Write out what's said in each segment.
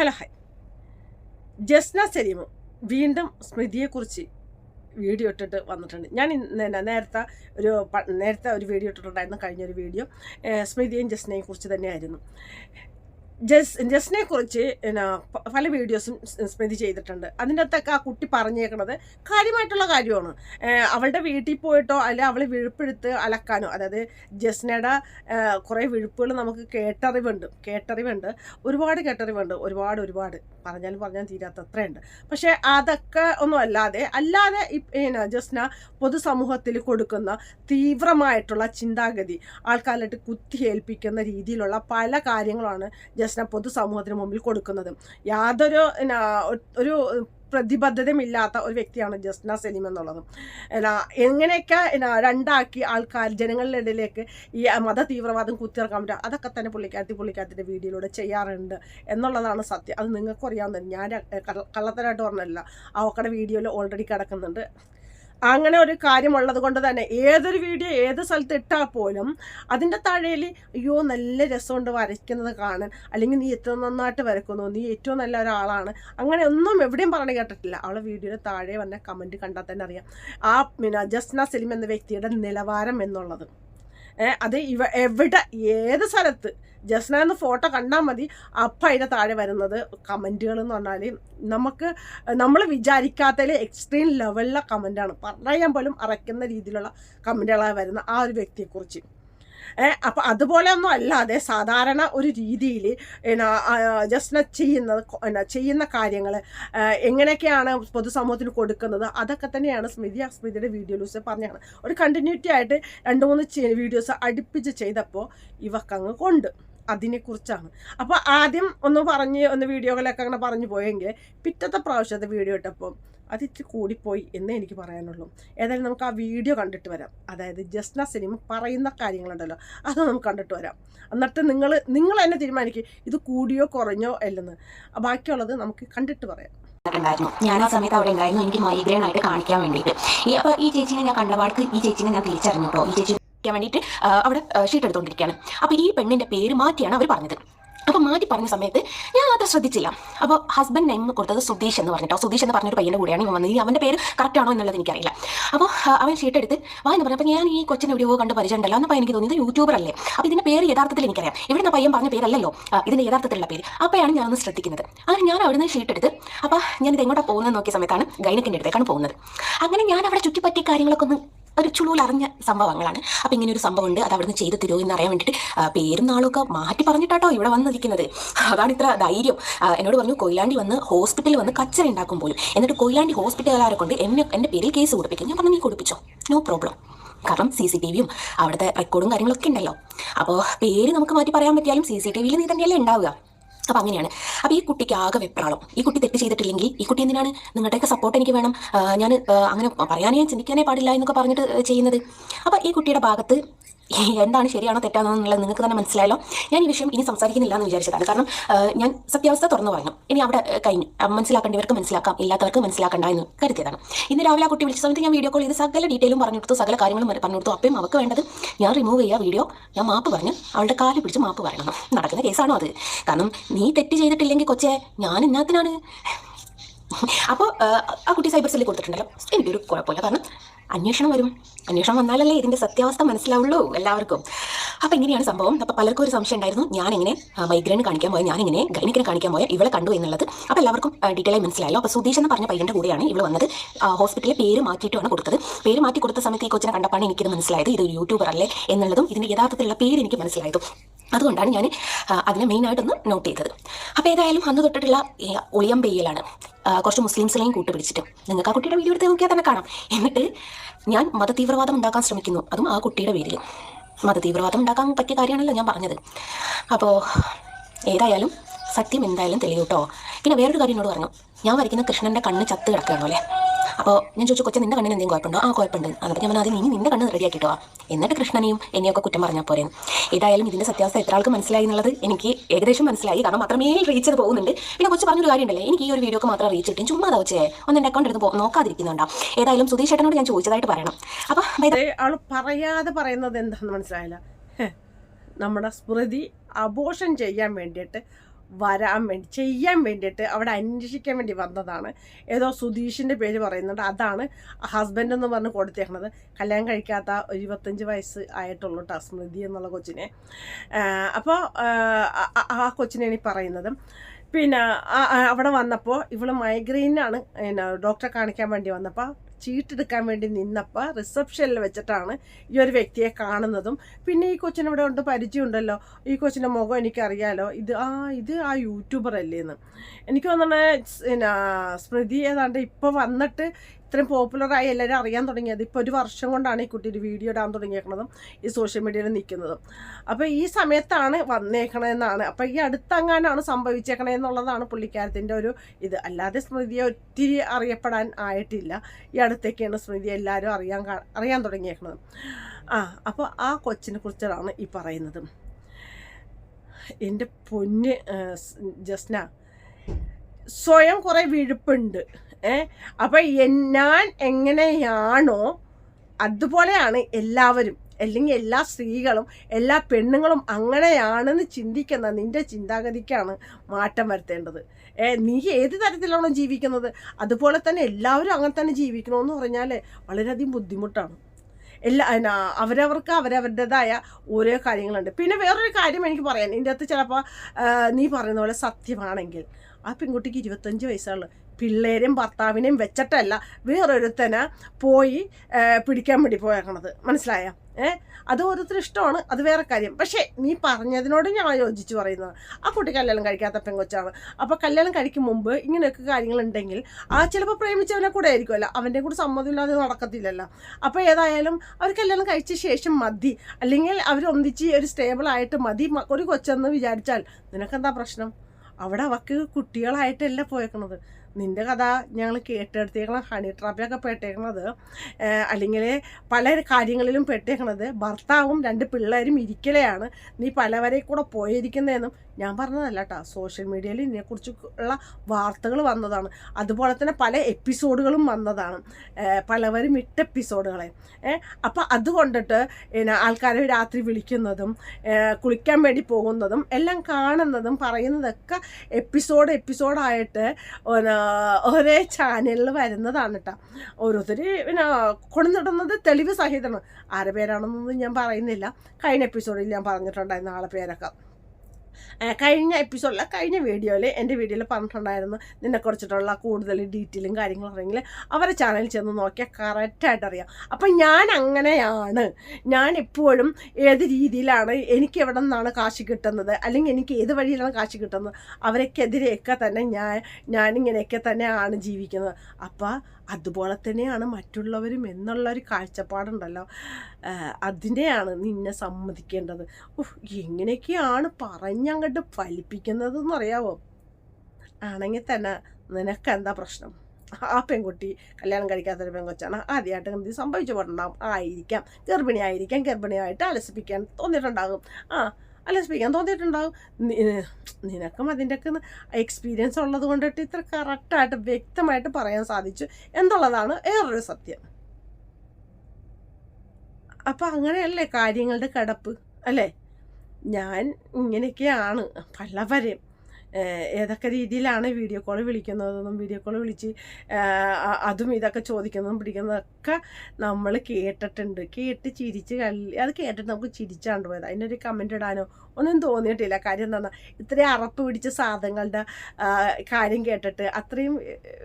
Hello hi Jasna സലീമും വീണ്ടും സ്മൃതിയെക്കുറിച്ച് video ഇട്ടിട്ട് വന്നിട്ടുണ്ട്. ഞാൻ ഇന്ന് നേരത്തെ ഒരു നേരത്തെ ഒരു വീഡിയോ ഇട്ടിട്ടുണ്ടായിരുന്നു കഴിഞ്ഞൊരു വീഡിയോ. സ്മൃതിയും ജസ്നയും കുറിച്ച് തന്നെയായിരുന്നു. ജസ് ജസ്റ്റിനെ കുറിച്ച് എന്നാ പല വീഡിയോസും സ്മൃതി ചെയ്തിട്ടുണ്ട്. അതിന്റെ അകത്തൊക്കെ ആ കുട്ടി പറഞ്ഞേക്കണത് കാര്യമായിട്ടുള്ള കാര്യമാണ്. അവളുടെ വീട്ടിൽ പോയിട്ടോ അല്ലെ അവളെ വിഴുപ്പെടുത്ത് അലക്കാനോ അതായത് ജസ്നയുടെ കുറേ വിഴുപ്പുകൾ നമുക്ക് കേട്ടറിവുണ്ട് കേട്ടറിവുണ്ട്. ഒരുപാട് കേട്ടറിവുണ്ട് ഒരുപാട് ഒരുപാട്. പറഞ്ഞാലും പറഞ്ഞാൽ തീരാത്ത അത്രയുണ്ട്. പക്ഷേ അതൊക്കെ ഒന്നും അല്ലാതെ അല്ലാതെ പിന്നെ ജസ്ന പൊതുസമൂഹത്തിൽ കൊടുക്കുന്ന തീവ്രമായിട്ടുള്ള ചിന്താഗതി ആൾക്കാരിലിട്ട് കുത്തിയേൽപ്പിക്കുന്ന രീതിയിലുള്ള പല കാര്യങ്ങളാണ് ജസ്ന പൊതുസമൂഹത്തിന് മുമ്പിൽ കൊടുക്കുന്നത്. യാതൊരു ഒരു പ്രതിബദ്ധതയുമില്ലാത്ത ഒരു വ്യക്തിയാണ് ജസ്ന സലീം എന്നുള്ളത്. എന്നാ എങ്ങനെയൊക്കെ എന്നാ രണ്ടാക്കി ആൾക്കാർ ജനങ്ങളുടെ ഇടയിലേക്ക് ഈ മത തീവ്രവാദം കുത്തിയിറക്കാൻ പറ്റുക അതൊക്കെ തന്നെ പുള്ളിക്കാരത്തി പുള്ളിക്കാരത്തിന്റെ വീഡിയോയിലൂടെ ചെയ്യാറുണ്ട് എന്നുള്ളതാണ് സത്യം. അത് നിങ്ങൾക്കും അറിയാവുന്നത് ഞാൻ കള്ള- കള്ളത്തരായിട്ട് പറഞ്ഞല്ല. അവക്കടെ വീഡിയോയിൽ ഓൾറെഡി കിടക്കുന്നുണ്ട്. അങ്ങനെ ഒരു കാര്യമുള്ളത് കൊണ്ട് തന്നെ ഏതൊരു വീഡിയോ ഏത് സ്ഥലത്ത് ഇട്ടാൽ പോലും അതിന്റെ താഴേൽ അയ്യോ നല്ല രസമുണ്ട് വരയ്ക്കുന്നത് കാണാൻ. അല്ലെങ്കിൽ നീ ഏറ്റവും നന്നായിട്ട് വരക്കുന്നു നീ ഏറ്റവും നല്ല ഒരാളാണ്. അങ്ങനെ ഒന്നും എവിടെയും പറഞ്ഞു കേട്ടിട്ടില്ല. അവളെ വീഡിയോയുടെ താഴെ വന്ന കമന്റ് കണ്ടാൽ തന്നെ അറിയാം. ആ പിന്നെ ജസ്ന സലിം എന്ന വ്യക്തിയുടെ നിലവാരം എന്നുള്ളത്. അത് ഇവ എവിടെ ഏത് സ്ഥലത്ത് ജസ്ന എന്ന ഫോട്ടോ കണ്ടാൽ മതി. അപ്പം അതിന്റെ താഴെ വരുന്നത് കമന്റുകൾ എന്ന് പറഞ്ഞാൽ നമുക്ക് നമ്മൾ വിചാരിക്കാത്തതിൽ എക്സ്ട്രീം ലെവലിലെ കമന്റാണ് പറയാൻ പോലും അറയ്ക്കുന്ന രീതിയിലുള്ള കമന്റുകളാണ് വരുന്ന ആ ഒരു വ്യക്തിയെക്കുറിച്ച്. അപ്പം അതുപോലെ ഒന്നും അല്ലാതെ സാധാരണ ഒരു രീതിയിൽ ജസ്ന ചെയ്യുന്നത് ചെയ്യുന്ന കാര്യങ്ങൾ എങ്ങനെയൊക്കെയാണ് പൊതുസമൂഹത്തിന് കൊടുക്കുന്നത് അതൊക്കെ തന്നെയാണ് സ്മിതി ആ വീഡിയോ വീഡിയോസ് പറഞ്ഞാണ് ഒരു കണ്ടിന്യൂറ്റി ആയിട്ട് രണ്ട് മൂന്ന് വീഡിയോസ് അടുപ്പിച്ച് ചെയ്തപ്പോൾ ഇവക്കങ്ങ് കൊണ്ട്. അതിനെക്കുറിച്ചാണ്. അപ്പോൾ ആദ്യം ഒന്ന് പറഞ്ഞ് ഒന്ന് വീഡിയോകളൊക്കെ അങ്ങനെ പറഞ്ഞു പോയെങ്കിൽ പിറ്റത്തെ പ്രാവശ്യത്തെ വീഡിയോ ഇട്ടപ്പോൾ അത് ഇച്ചിരി കൂടിപ്പോയി എന്നേ എനിക്ക് പറയാനുള്ളൂ. ഏതായാലും നമുക്ക് ആ വീഡിയോ കണ്ടിട്ട് വരാം. അതായത് ജസ്ന സിനിമ പറയുന്ന കാര്യങ്ങളുണ്ടല്ലോ അത് നമുക്ക് കണ്ടിട്ട് വരാം. എന്നിട്ട് നിങ്ങൾ നിങ്ങൾ തന്നെ തീരുമാനിക്കും ഇത് കൂടിയോ കുറഞ്ഞോ അല്ലെന്ന്. ബാക്കിയുള്ളത് നമുക്ക് കണ്ടിട്ട് പറയാം. ഞാൻ ആ സമയത്ത് അവിടെ ഉണ്ടായിരുന്നു. എനിക്ക് മൈഗ്രെയിൻ ആയിട്ട് കാണിക്കാൻ വേണ്ടിയിട്ട്. ഈ അപ്പൊ ഈ ചേച്ചിനെ ഞാൻ കണ്ടപാടത്ത് ഈ ചേച്ചിനെ ഞാൻ തിരിച്ചറിഞ്ഞു കേട്ടോ ഈ ചേച്ചി കാണിക്കാൻ വേണ്ടിയിട്ട് അവിടെ ഷീറ്റ് എടുത്തുകൊണ്ടിരിക്കുകയാണ് അപ്പോൾ ഈ പെണ്ണിന്റെ പേര് മാറ്റിയാണ് അവർ പറഞ്ഞത്. അപ്പോൾ മാറ്റി പറഞ്ഞ സമയത്ത് ഞാൻ അത്ര ശ്രദ്ധിച്ചില്ല. അപ്പോൾ ഹസ്ബൻഡ് നെയിം കൊടുത്തത് സുധീഷ് എന്ന് പറഞ്ഞിട്ടോ. സുധീഷ് എന്ന് പറഞ്ഞൊരു പയ്യന്റെ കൂടെയാണ് ഇവൻ വന്നത്. അവന്റെ പേര് കറക്റ്റ് ആണോ എന്നുള്ളത് എനിക്കറിയില്ല. അപ്പോൾ അവൻ ഷീറ്റ് എടുത്ത് വാ എന്ന് പറഞ്ഞപ്പോൾ ഞാൻ ഈ കൊച്ചിന്റെ വീഡിയോ കണ്ട് പരിചയമുണ്ടല്ലോ. എന്നപ്പോൾ എനിക്ക് തോന്നിയത് യൂട്യൂബർ അല്ലേ. അപ്പോൾ ഇതിന്റെ പേര് യഥാർത്ഥത്തിൽ എനിക്കറിയാം. ഇവിടുന്ന് പയ്യൻ പറഞ്ഞ പേരല്ലല്ലോ. ഇതിന്റെ യഥാർത്ഥത്തിലുള്ള പേര്. അപ്പോഴാണ് ഞാനൊന്ന് ശ്രദ്ധിക്കുന്നത്. അങ്ങനെ ഞാൻ അവിടുന്ന് ഷീറ്റ് എടുത്ത് അപ്പോൾ ഞാൻ ഇത് എങ്ങോട്ടാണ് പോകുന്നത് നോക്കിയ സമയത്താണ് ഗൈനക്കിന്റെ അടുത്തേക്കാണ് പോകുന്നത്. അങ്ങനെ ഞാൻ അവിടെ ചുറ്റിപ്പറ്റിയ കാര്യങ്ങളൊക്കെ ഒന്ന് ഒരു ചുളൂൽ അറിഞ്ഞ സംഭവങ്ങളാണ്. അപ്പം ഇങ്ങനെ ഒരു സംഭവം ഉണ്ട് അത് അവിടുന്ന് ചെയ്ത് തരുമോ എന്ന് അറിയാൻ വേണ്ടിയിട്ട് പേരും നാളൊക്കെ മാറ്റി പറഞ്ഞിട്ടാട്ടോ ഇവിടെ വന്നിരിക്കുന്നത്. അതാണ് ഇത്ര ധൈര്യം. എന്നോട് പറഞ്ഞു കൊയിലാണ്ടി വന്ന് ഹോസ്പിറ്റലിൽ വന്ന് കച്ചറ ഉണ്ടാക്കും പോലും. എന്നിട്ട് കൊയിലാണ്ടി ഹോസ്പിറ്റലുകാരെ കൊണ്ട് എന്നെ എന്റെ പേരിൽ കേസ് കൊടുപ്പിക്കും. ഞാൻ പറഞ്ഞു നീ കൊടുപ്പിച്ചോ? No problem. കാരണം സി സി ടി വിയും അവിടുത്തെ റെക്കോർഡും കാര്യങ്ങളൊക്കെ ഉണ്ടല്ലോ. അപ്പോൾ പേര് നമുക്ക് മാറ്റി പറയാൻ പറ്റിയാലും സി സി ടി വിയിൽ നീ തന്നെയല്ലേ ഉണ്ടാവുക. അപ്പോൾ അങ്ങനെയാണ്. അപ്പോൾ ഈ കുട്ടിക്ക് ആകെ വെപ്രാളം. ഈ കുട്ടി തെറ്റ് ചെയ്തിട്ടില്ലെങ്കിൽ ഈ കുട്ടി എന്തിനാണ്? നിങ്ങളുടെയൊക്കെ സപ്പോർട്ട് എനിക്ക് വേണം. ഞാൻ അങ്ങനെ പറയാനേ ചിന്തിക്കാനേ പാടില്ല എന്നൊക്കെ പറഞ്ഞിട്ട് ചെയ്യുന്നത്. അപ്പോൾ ഈ കുട്ടിയുടെ ഭാഗത്ത് എന്താണ് ശരിയാണോ തെറ്റാണോ എന്നുള്ളത് നിങ്ങൾക്ക് തന്നെ മനസ്സിലായല്ലോ. ഞാൻ ഈ വിഷയം ഇനി സംസാരിക്കുന്നില്ല എന്ന് വിചാരിച്ചതാണ് കാരണം ഞാൻ സത്യാവസ്ഥ തുറന്നു പറഞ്ഞു. ഇനി അവിടെ കഴിഞ്ഞു. മനസ്സിലാക്കേണ്ടവർക്ക് മനസ്സിലാക്കാം ഇല്ലാത്തവർക്ക് മനസ്സിലാക്കണ്ട എന്ന് കരുതിയതാണ്. ഇന്ന് രാവിലെ കുട്ടി വിളിച്ച സമയത്ത് ഞാൻ വീഡിയോ കോൾ ചെയ്ത് സകല ഡീറ്റെയിലും പറഞ്ഞു കൊടുത്തു സകല കാര്യങ്ങളും പറഞ്ഞു കൊടുത്തു അപ്പം അവർക്ക് വേണ്ടത് ഞാൻ റിമൂവ് ചെയ്യുക വീഡിയോ ഞാൻ മാപ്പ് പറഞ്ഞു അവളുടെ കാൽ പിടിച്ച് മാപ്പ് പറയണം. നടക്കുന്ന കേസാണോ അത്? കാരണം നീ തെറ്റ് ചെയ്തിട്ടില്ലെങ്കിൽ കൊച്ചേ ഞാൻ എന്നാത്തിനാണ് അപ്പോൾ ആ കുട്ടി സൈബർ സെല്ലിൽ കൊടുത്തിട്ടുണ്ടല്ലോ. എനിക്കൊരു കുഴപ്പമില്ല. കാരണം അന്വേഷണം വരും. അന്വേഷണം വന്നാലല്ലേ ഇതിന്റെ സത്യാവസ്ഥ മനസ്സിലാവുള്ളൂ എല്ലാവർക്കും. അപ്പോൾ ഇങ്ങനെയാണ് സംഭവം. അപ്പോൾ പലർക്കും ഒരു സംശയം ഉണ്ടായിരുന്നു. എങ്ങനെ മൈഗ്രെയിൻ കാണിക്കാൻ പോയ എങ്ങനെ ഗൈനിക്കിനെ കാണിക്കാൻ പോയാൽ ഇവളെ കണ്ടു എന്നുള്ളത്. അപ്പോൾ എല്ലാവർക്കും ഡീറ്റെയിൽ ആയി മനസ്സിലായല്ലോ. അപ്പോൾ സുധീഷ് എന്ന് പറഞ്ഞ പയ്യന്റെ കൂടെയാണ് ഇവൾ വന്നത്. ഹോസ്പിറ്റലിൽ പേര് മാറ്റിയിട്ടാണ് കൊടുത്തത്. പേര് മാറ്റി കൊടുത്ത സമയത്ത് ഈ കൊച്ചിനെ കണ്ടപ്പാണ് എനിക്കിത് മനസ്സിലായത്. ഇത് യൂട്യൂബർ അല്ലേ എന്നുള്ളതും ഇതിന്റെ യഥാർത്ഥത്തിലുള്ള പേര് എനിക്ക് മനസ്സിലായതും. അതുകൊണ്ടാണ് ഞാൻ അതിനെ മെയിനായിട്ടൊന്ന് നോട്ട് ചെയ്തത്. അപ്പോൾ ഏതായാലും അന്ന് തൊട്ടിട്ടുള്ള ഒളിയം പെയ്യലാണ് കുറച്ച് മുസ്ലിംസിനെയും കൂട്ടുപിടിച്ചിട്ട്. നിങ്ങൾക്ക് ആ കുട്ടിയുടെ വീഡിയോ എടുത്ത് നോക്കിയാൽ തന്നെ കാണാം. എന്നിട്ട് ഞാൻ മതതീവ്രവാദം ഉണ്ടാക്കാൻ ശ്രമിക്കുന്നു. അതും ആ കുട്ടിയുടെ പേരിൽ മതതീവ്രവാദം ഉണ്ടാക്കാൻ പറ്റിയ കാര്യമാണല്ലോ ഞാൻ പറഞ്ഞത്. അപ്പോൾ ഏതായാലും സത്യം എന്തായാലും തെളിയൂട്ടോ. പിന്നെ വേറൊരു കാര്യം എന്നോട് പറഞ്ഞു. ഞാൻ വരയ്ക്കുന്ന കൃഷ്ണന്റെ കണ്ണ് ചത്ത് കിടക്കുകയാണോ അല്ലേ? അപ്പോൾ ഞാൻ ചോദിച്ചു കൊച്ചു നിന്റെ കണ്ണിന് എന്തെങ്കിലും കുഴപ്പമുണ്ടോ? ആ കുഴപ്പമുണ്ട്. എന്നിട്ട് ഞാൻ അത് ഇനി നിന്റെ കണ്ണ് റെഡിയാക്കിട്ടോ എന്നിട്ട് കൃഷ്ണനെയും എന്നെയൊക്കെ കുറ്റം പറഞ്ഞാൽ പോരെ. ഏതായാലും ഇതിന്റെ സത്യാവസ്ഥ എത്ര ആൾക്ക് മനസ്സിലായി എന്നുള്ളത് എനിക്ക് ഏകദേശം മനസ്സിലായി. കാരണം മാത്രമേ റീച്ച് ചെയ്ത് പോകുന്നുണ്ട്. പിന്നെ കൊച്ചു പറഞ്ഞൊരു കാര്യമുണ്ടല്ലേ എനിക്ക് ഈ ഒരു വീഡിയോക്ക് മാത്രം റീച്ച് കിട്ടും ചുമ്മാ വെച്ചേ ഒന്ന് എന്റെ അക്കൗണ്ട് എടുത്ത് നോക്കാതിരിക്കുന്നുണ്ടോ? ഏതായാലും സുധീഷ് ചേട്ടനോട് ഞാൻ ചോദിച്ചതായിട്ട് പറയണം. അപ്പോൾ ആൾ പറയാതെ പറയുന്നത് എന്താണെന്ന് മനസ്സിലായില്ല. നമ്മുടെ സ്മൃതി അബോഷൻ ചെയ്യാൻ വേണ്ടിയിട്ട് വരാൻ വേണ്ടി ചെയ്യാൻ വേണ്ടിയിട്ട് അവിടെ അന്വേഷിക്കാൻ വേണ്ടി വന്നതാണ്. ഏതോ സുധീഷിന്റെ പേര് പറയുന്നുണ്ട്. അതാണ് ഹസ്ബൻഡ് എന്ന് പറഞ്ഞ് കൊടുത്തേക്കണത്. കല്യാണം കഴിക്കാത്ത ഒരു ഇരുപത്തഞ്ച് വയസ്സ് ആയിട്ടുള്ളൂ കേട്ടോ സ്മൃതി എന്നുള്ള കൊച്ചിനെ. അപ്പോൾ ആ കൊച്ചിനെയാണ് ഈ പറയുന്നത്. പിന്നെ അവിടെ വന്നപ്പോൾ ഇവൾ മൈഗ്രെയിനാണ് പിന്നെ ഡോക്ടറെ കാണിക്കാൻ വേണ്ടി വന്നപ്പോൾ ചീട്ടെടുക്കാൻ വേണ്ടി നിന്നപ്പോൾ റിസപ്ഷനിൽ വെച്ചിട്ടാണ് ഈ ഒരു വ്യക്തിയെ കാണുന്നതും. പിന്നെ ഈ കൊച്ചിന് ഇവിടെ ഉണ്ട് പരിചയമുണ്ടല്ലോ. ഈ കൊച്ചിന്റെ മുഖം എനിക്കറിയാലോ. ഇത് ആ ഇത് ആ യൂട്യൂബർ അല്ലേന്ന്. എനിക്ക് തോന്നണേ പിന്നെ സ്മൃതി ഏതാണ്ട് ഇപ്പോൾ വന്നിട്ട് ഇത്രയും പോപ്പുലറായി എല്ലാവരും അറിയാൻ തുടങ്ങിയത് ഇപ്പോൾ ഒരു വർഷം കൊണ്ടാണ് ഈ കുട്ടി ഒരു വീഡിയോ ഇടാൻ തുടങ്ങിയേക്കണതും ഈ സോഷ്യൽ മീഡിയയിൽ നിൽക്കുന്നതും. അപ്പോൾ ഈ സമയത്താണ് വന്നേക്കണതെന്നാണ്. അപ്പോൾ ഈ അടുത്തങ്ങാനാണ് സംഭവിച്ചേക്കണേ എന്നുള്ളതാണ് പുള്ളിക്കാരത്തിന്റെ ഒരു ഇത്. അല്ലാതെ സ്മൃതിയെ ഒത്തിരി അറിയപ്പെടാൻ ആയിട്ടില്ല. ഈ അടുത്തേക്കാണ് സ്മൃതി എല്ലാവരും അറിയാൻ അറിയാൻ തുടങ്ങിയേക്കണത്. ആ അപ്പോൾ ആ കൊച്ചിനെ കുറിച്ചാണ് ഈ പറയുന്നത്. എന്റെ പൊന്ന് ജസ്ന സ്വയം കുറേ വിഴുപ്പുണ്ട്. അപ്പം ഞാൻ എങ്ങനെയാണോ അതുപോലെയാണ് എല്ലാവരും അല്ലെങ്കിൽ എല്ലാ സ്ത്രീകളും എല്ലാ പെണ്ണുങ്ങളും അങ്ങനെയാണെന്ന് ചിന്തിക്കുന്ന നിന്റെ ചിന്താഗതിക്കാണ് മാറ്റം വരുത്തേണ്ടത്. ഏ നീ ഏത് തരത്തിലാണോ ജീവിക്കുന്നത്? അതുപോലെ തന്നെ എല്ലാവരും അങ്ങനെ തന്നെ ജീവിക്കണമെന്ന് പറഞ്ഞാൽ വളരെയധികം ബുദ്ധിമുട്ടാണ്. എല്ലാ അവരവർക്ക് അവരവരുടേതായ ഓരോ കാര്യങ്ങളുണ്ട്. പിന്നെ വേറൊരു കാര്യം എനിക്ക് പറയാൻ ഇതിന്റെ അകത്ത് ചിലപ്പോൾ നീ പറയുന്ന പോലെ സത്യമാണെങ്കിൽ ആ പെൺകുട്ടിക്ക് ഇരുപത്തഞ്ച് വയസ്സുള്ള. പിള്ളേരെയും ഭർത്താവിനെയും വെച്ചിട്ടല്ല വേറൊരുത്തനെ പോയി പിടിക്കാൻ വേണ്ടി പോയേക്കണത്. മനസ്സിലായ? ഏ? അത് ഓരോരുത്തർ ഇഷ്ടമാണ് അത് വേറെ കാര്യം. പക്ഷേ നീ പറഞ്ഞതിനോട് ഞാൻ യോജിച്ച് പറയുന്നത്. ആ കുട്ടി കല്യാണം കഴിക്കാത്ത പെങ്കൊച്ചാണ്. അപ്പോൾ കല്യാണം കഴിക്കും മുമ്പ് ഇങ്ങനെയൊക്കെ കാര്യങ്ങളുണ്ടെങ്കിൽ ആ ചിലപ്പോൾ പ്രേമിച്ചവനെ കൂടെ ആയിരിക്കുമല്ലോ. അവന്റെ കൂടെ സമ്മതമില്ലാതെ നടക്കത്തില്ലല്ലോ. അപ്പോൾ ഏതായാലും അവർ കല്യാണം കഴിച്ച ശേഷം മതി. അല്ലെങ്കിൽ അവർ ഒന്നിച്ച് ഒരു സ്റ്റേബിൾ ആയിട്ട് മതി. ഒരു കൊച്ചെന്ന് വിചാരിച്ചാൽ നിനക്കെന്താ പ്രശ്നം? അവിടെ അവക്ക് കുട്ടികളായിട്ടല്ല പോയേക്കണത്. നിന്റെ കഥ ഞങ്ങൾ കേട്ടെടുത്തേക്കണം ഹണി ട്രാപ്പിലൊക്കെ പെട്ടേക്കണത് അല്ലെങ്കിൽ പല കാര്യങ്ങളിലും പെട്ടേക്കണത് ഭർത്താവും രണ്ട് പിള്ളേരും ഇരിക്കലെയാണ്. നീ പലവരെ കൂടെ പോയിരിക്കുന്നതെന്നും ഞാൻ പറഞ്ഞതല്ല കേട്ടോ സോഷ്യൽ മീഡിയയിൽ ഇതിനെക്കുറിച്ച് ഉള്ള വാർത്തകൾ വന്നതാണ്. അതുപോലെ തന്നെ പല എപ്പിസോഡുകളും വന്നതാണ്. പലവരും ഇട്ട എപ്പിസോഡുകളെ അപ്പോൾ അതുകൊണ്ടിട്ട് പിന്നെ ആൾക്കാരെ രാത്രി വിളിക്കുന്നതും കുളിക്കാൻ വേണ്ടി പോകുന്നതും എല്ലാം കാണുന്നതും പറയുന്നതൊക്കെ എപ്പിസോഡ് എപ്പിസോഡായിട്ട് ഒരേ ചാനലിൽ വരുന്നതാണ് കേട്ടോ ഓരോരുത്തർ പിന്നെ കൊണ്ടുനിടുന്നത് തെളിവ് സഹിതമാണ്. ആരുടെ പേരാണെന്നൊന്നും ഞാൻ പറയുന്നില്ല. കഴിഞ്ഞ എപ്പിസോഡിൽ ഞാൻ പറഞ്ഞിട്ടുണ്ടായിരുന്നു ആളെ പേരൊക്കെ. കഴിഞ്ഞ എപ്പിസോഡിൽ കഴിഞ്ഞ വീഡിയോയിൽ എന്റെ വീഡിയോയിൽ പറഞ്ഞിട്ടുണ്ടായിരുന്നു നിന്നെക്കുറിച്ചിട്ടുള്ള കൂടുതൽ ഡീറ്റെയിലും കാര്യങ്ങളും അറിയെങ്കിൽ അവരെ ചാനലിൽ ചെന്ന് നോക്കിയാൽ കറക്റ്റായിട്ട് അറിയാം. അപ്പം ഞാൻ അങ്ങനെയാണ്. ഞാൻ എപ്പോഴും ഏത് രീതിയിലാണ് എനിക്ക് എവിടെ നിന്നാണ് കാശ് കിട്ടുന്നത് അല്ലെങ്കിൽ എനിക്ക് ഏത് വഴിയിലാണ് കാശ് കിട്ടുന്നത് അവരൊക്കെതിരെയൊക്കെ തന്നെ ഞാൻ ഞാനിങ്ങനെയൊക്കെ തന്നെയാണ് ജീവിക്കുന്നത്. അപ്പം അതുപോലെ തന്നെയാണ് മറ്റുള്ളവരും എന്നുള്ള ഒരു കാഴ്ചപ്പാടുണ്ടല്ലോ അതിനെയാണ് നിന്നെ സമ്മതിക്കേണ്ടത്. എങ്ങനെയൊക്കെയാണ് പറഞ്ഞങ്ങോട്ട് ഫലിപ്പിക്കുന്നതെന്ന് അറിയാവോ ആണെങ്കിൽ തന്നെ നിനക്കെന്താ പ്രശ്നം? ആ പെൺകുട്ടി കല്യാണം കഴിക്കാത്തൊരു പെൺകൊച്ചാണ്. ആദ്യമായിട്ട് എന്ത് സംഭവിച്ചു പോയിട്ടുണ്ടാകും ആയിരിക്കാം. ഗർഭിണിയായിരിക്കാം. ഗർഭിണിയായിട്ട് അലസിപ്പിക്കാൻ തോന്നിയിട്ടുണ്ടാകും. ആ അലസിപ്പിക്കാൻ തോന്നിയിട്ടുണ്ടാകും തോന്നിയിട്ടുണ്ടാവും നിനക്കും അതിന്റെയൊക്കെ എക്സ്പീരിയൻസ് ഉള്ളത് കൊണ്ടിട്ട് ഇത്ര കറക്റ്റായിട്ട് വ്യക്തമായിട്ട് പറയാൻ സാധിച്ചു എന്നുള്ളതാണ് വേറൊരു സത്യം. അപ്പം അങ്ങനെയല്ലേ കാര്യങ്ങളുടെ കിടപ്പ് അല്ലേ? ഞാൻ ഇങ്ങനെയൊക്കെയാണ് പലവരെയും ഏതൊക്കെ രീതിയിലാണ് വീഡിയോ കോൾ വിളിക്കുന്നതെന്നും വീഡിയോ കോൾ വിളിച്ച് അതും ഇതൊക്കെ ചോദിക്കുന്നതും പിടിക്കുന്നതൊക്കെ നമ്മൾ കേട്ടിട്ടുണ്ട്. കേട്ട് ചിരിച്ച് കള്ളി അത് കേട്ടിട്ട് നമുക്ക് ചിരിച്ചാണ്ട് പോയത്. അതിനൊരു കമന്റ് ഇടാനോ ഒന്നും തോന്നിയിട്ടില്ല. കാര്യം എന്താ ഇത്രയും അറപ്പ് പിടിച്ച സാധനങ്ങളുടെ കാര്യം കേട്ടിട്ട് അത്രയും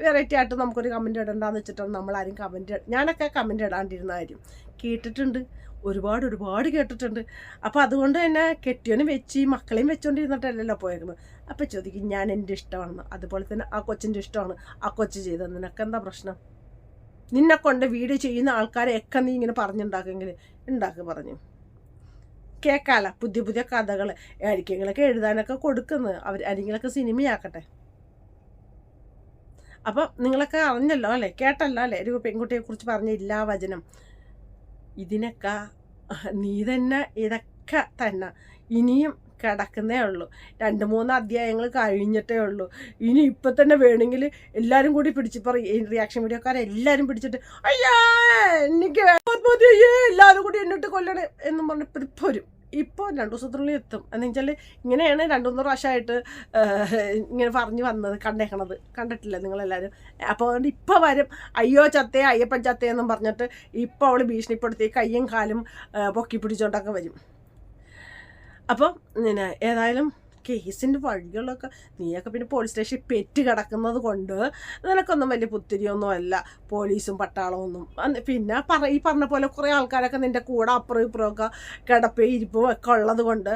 വെറൈറ്റി ആയിട്ട് നമുക്കൊരു കമന്റ് ഇടണ്ടെന്ന് വെച്ചിട്ടാണ് നമ്മളാരും കമന്റ് ഞാനൊക്കെ കമന്റ് ഇടാണ്ടിരുന്ന കാര്യം. കേട്ടിട്ടുണ്ട്. ഒരുപാട് ഒരുപാട് കേട്ടിട്ടുണ്ട്. അപ്പോൾ അതുകൊണ്ട് തന്നെ കെട്ടിയോനും വെച്ച് മക്കളെയും വെച്ചുകൊണ്ടിരുന്നിട്ടല്ലല്ലോ പോയേക്കുന്നത്. അപ്പോൾ ചോദിക്കും ഞാൻ എന്റെ ഇഷ്ടമാണ് അതുപോലെ തന്നെ ആ കൊച്ചിന്റെ ഇഷ്ടമാണ്. ആ കൊച്ചു ചെയ്തത്. നിനക്കെന്താ പ്രശ്നം? നിന്നെ കൊണ്ട് വീഡിയോ ചെയ്യുന്ന ആൾക്കാരെയൊക്കെ നീ ഇങ്ങനെ പറഞ്ഞുണ്ടാക്കുമെങ്കിൽ ഉണ്ടാക്കി പറഞ്ഞു. കേൾക്കാല പുതിയ പുതിയ കഥകൾ ആയിരിക്കെങ്കിലൊക്കെ എഴുതാനൊക്കെ കൊടുക്കുന്നത് അവർ ആരെങ്കിലൊക്കെ സിനിമയാക്കട്ടെ. അപ്പം നിങ്ങളൊക്കെ അറിഞ്ഞല്ലോ അല്ലേ? കേട്ടല്ലോ അല്ലേ? ഒരു പെൺകുട്ടിയെക്കുറിച്ച് പറഞ്ഞ ഇല്ലാ വചനം. ഇതിനൊക്കെ നീ തന്നെ ഇതൊക്കെ തന്നെ. ഇനിയും കിടക്കുന്നേ ഉള്ളൂ. രണ്ട് മൂന്ന് അധ്യായങ്ങൾ കഴിഞ്ഞിട്ടേ ഉള്ളൂ. ഇനി ഇപ്പം തന്നെ വേണമെങ്കിൽ എല്ലാവരും കൂടി പിടിച്ച് ഇപ്പം റിയാക്ഷൻ വീഡിയോക്കാരെല്ലാവരും പിടിച്ചിട്ട് അയ്യാ എനിക്ക് എല്ലാവരും കൂടി എന്നിട്ട് കൊല്ലണേ എന്നും പറഞ്ഞ് ഇപ്പം വരും ഇപ്പോൾ രണ്ടു ദിവസത്തിനുള്ളിൽ എത്തും. എന്ന് വെച്ചാൽ ഇങ്ങനെയാണ് രണ്ടു മൂന്ന് പ്രാവശ്യമായിട്ട് ഇങ്ങനെ പറഞ്ഞു വന്നത് കണ്ടേക്കണത്. കണ്ടിട്ടില്ല നിങ്ങളെല്ലാവരും അപ്പോൾ അതുകൊണ്ട് ഇപ്പോൾ വരും. അയ്യോ ചത്തേ അയ്യപ്പൻ ചത്തേ എന്നും പറഞ്ഞിട്ട് ഇപ്പോൾ അവൾ ഭീഷണിപ്പെടുത്തി കയ്യും കാലും പൊക്കി പിടിച്ചുകൊണ്ടൊക്കെ വരും. അപ്പോൾ ഏതായാലും കേസിന്റെ വഴികളൊക്കെ നീയൊക്കെ പിന്നെ പോലീസ് സ്റ്റേഷനിൽ പെറ്റ് കിടക്കുന്നത് കൊണ്ട് നിനക്കൊന്നും വലിയ പുത്തിരിയൊന്നും അല്ല. പോലീസും പട്ടാളമൊന്നും പിന്നെ പറ ഈ പറഞ്ഞ പോലെ കുറേ ആൾക്കാരൊക്കെ നിന്റെ കൂടെ അപ്പുറം ഇപ്പുറം ഒക്കെ കിടപ്പേ ഇരിപ്പും ഒക്കെ ഉള്ളത് കൊണ്ട്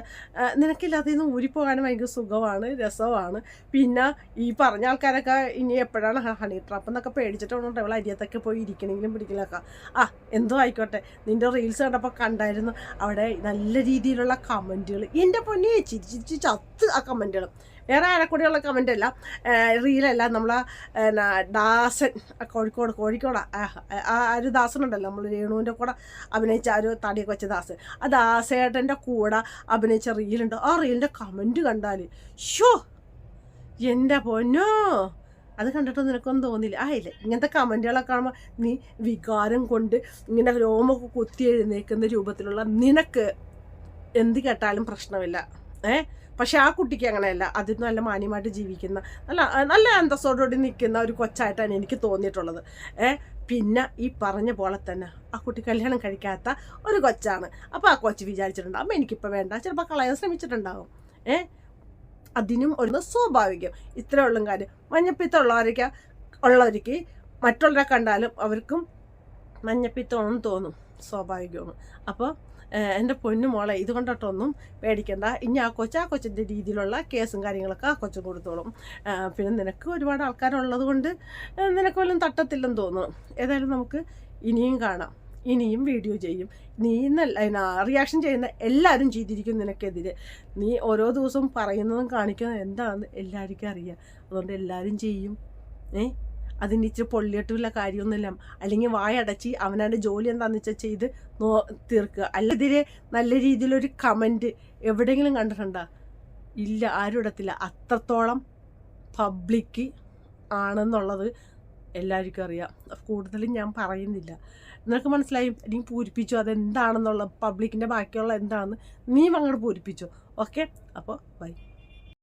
നിനക്കില്ലാതെ നിന്ന് ഊരിപ്പോകാനും ഭയങ്കര സുഖമാണ് രസമാണ്. പിന്നെ ഈ പറഞ്ഞ ആൾക്കാരൊക്കെ ഇനി എപ്പോഴാണ് ഹണി ട്രാപ്പ് എന്നൊക്കെ പേടിച്ചിട്ടുണ്ടോ അവൾ അരിയത്തൊക്കെ പോയി ഇരിക്കണമെങ്കിലും പിടിക്കലൊക്കെ? ആ എന്തോ ആയിക്കോട്ടെ. നിന്റെ റീൽസ് കണ്ടപ്പോൾ കണ്ടായിരുന്നു. അവിടെ നല്ല രീതിയിലുള്ള കമന്റുകൾ എന്റെ പൊന്നെ ചിരിച്ചിരിച്ച് ചത്ത് ആ കമന്റുകൾ വേറെ ആരെക്കൂടെയുള്ള കമന്റ് അല്ല റീലല്ല നമ്മളെ എന്നാ, ദാസൻ കോഴിക്കോട് കോഴിക്കോട് ആ ഒരു ദാസനുണ്ടല്ലോ നമ്മൾ രേണുവിന്റെ കൂടെ അഭിനയിച്ച ആ ഒരു തടിയൊക്കെ വെച്ച ദാസൻ. ആ ദാസേട്ടന്റെ കൂടെ അഭിനയിച്ച റീലുണ്ട് ആ റീലിന്റെ കമന്റ് കണ്ടാൽ ഷോ എന്റെ പൊന്നോ അത് കണ്ടിട്ട് നിനക്കൊന്നും തോന്നില്ല. ആ ഇല്ല ഇങ്ങനത്തെ കമന്റുകളൊക്കെ കാണുമ്പോൾ നീ വികാരം കൊണ്ട് ഇങ്ങനെ രോമൊക്കെ കുത്തി എഴുന്നേക്കുന്ന രൂപത്തിലുള്ള നിനക്ക് എന്ത് കേട്ടാലും പ്രശ്നമില്ല. ഏ? പക്ഷെ ആ കുട്ടിക്ക് അങ്ങനെയല്ല. അതിൽ നല്ല മാന്യമായിട്ട് ജീവിക്കുന്ന നല്ല നല്ല അന്തസ്സോടുകൂടി നിൽക്കുന്ന ഒരു കൊച്ചായിട്ടാണ് എനിക്ക് തോന്നിയിട്ടുള്ളത്. ഏ പിന്നെ ഈ പറഞ്ഞ പോലെ തന്നെ ആ കുട്ടി കല്യാണം കഴിക്കാത്ത ഒരു കൊച്ചാണ്. അപ്പോൾ ആ കൊച്ച് വിചാരിച്ചിട്ടുണ്ട് അമ്മ എനിക്കിപ്പോൾ വേണ്ട. ചിലപ്പോൾ കളയാൻ ശ്രമിച്ചിട്ടുണ്ടാകും ഏ അതിനും ഒരു സ്വാഭാവികം. ഇത്രേ ഉള്ളും കാര്യം. മഞ്ഞപ്പിത്തമുള്ളവരൊക്കെ ഉള്ളവർക്ക് മറ്റുള്ളവരെ കണ്ടാലും അവർക്കും മഞ്ഞപ്പിത്തമാണെന്ന് തോന്നും സ്വാഭാവികമാണ്. അപ്പോൾ എന്റെ പൊന്നു മോളെ ഇത് കൊണ്ടിട്ടൊന്നും പേടിക്കണ്ട. ഇനി ആ കൊച്ച് കൊച്ചിന്റെ രീതിയിലുള്ള കേസും കാര്യങ്ങളൊക്കെ ആ കൊച്ചു കൊടുത്തോളും. പിന്നെ നിനക്ക് ഒരുപാട് ആൾക്കാരുള്ളത് കൊണ്ട് നിനക്ക് വല്ലതും തട്ടത്തില്ലെന്ന് തോന്നുന്നു ഏതായാലും നമുക്ക് ഇനിയും കാണാം. ഇനിയും വീഡിയോ ചെയ്യും. നീ എന്നല്ല റിയാക്ഷൻ ചെയ്യുന്ന എല്ലാവരും ചെയ്തിരിക്കും നിനക്കെതിരെ. നീ ഓരോ ദിവസവും പറയുന്നതും കാണിക്കുന്നതും എന്താണെന്ന് എല്ലാവർക്കും അറിയാം. അതുകൊണ്ട് എല്ലാവരും ചെയ്യും. ഏ? അതിന് ഇച്ചിരി പൊള്ളിയിട്ടുള്ള കാര്യമൊന്നുമില്ല. അല്ലെങ്കിൽ വായടച്ച് അവനവന്റെ ജോലി എന്താണെന്ന് വെച്ചാൽ ചെയ്ത് നോ തീർക്കുക. അല്ലെതിരെ നല്ല രീതിയിലൊരു കമന്റ് എവിടെയെങ്കിലും കണ്ടിട്ടുണ്ടോ? ഇല്ല ആരും ഇടത്തില്ല. അത്രത്തോളം പബ്ലിക്ക് ആണെന്നുള്ളത് എല്ലാവർക്കും അറിയാം. കൂടുതലും ഞാൻ പറയുന്നില്ല. നിനക്ക് മനസ്സിലായി? നീ പൂരിപ്പിച്ചു? അതെന്താണെന്നുള്ള പബ്ലിക്കിന്റെ ബാക്കിയുള്ള എന്താണെന്ന് നീ അങ്ങോട്ട് പൂരിപ്പിച്ചു. ഓക്കെ? അപ്പോൾ ബൈ.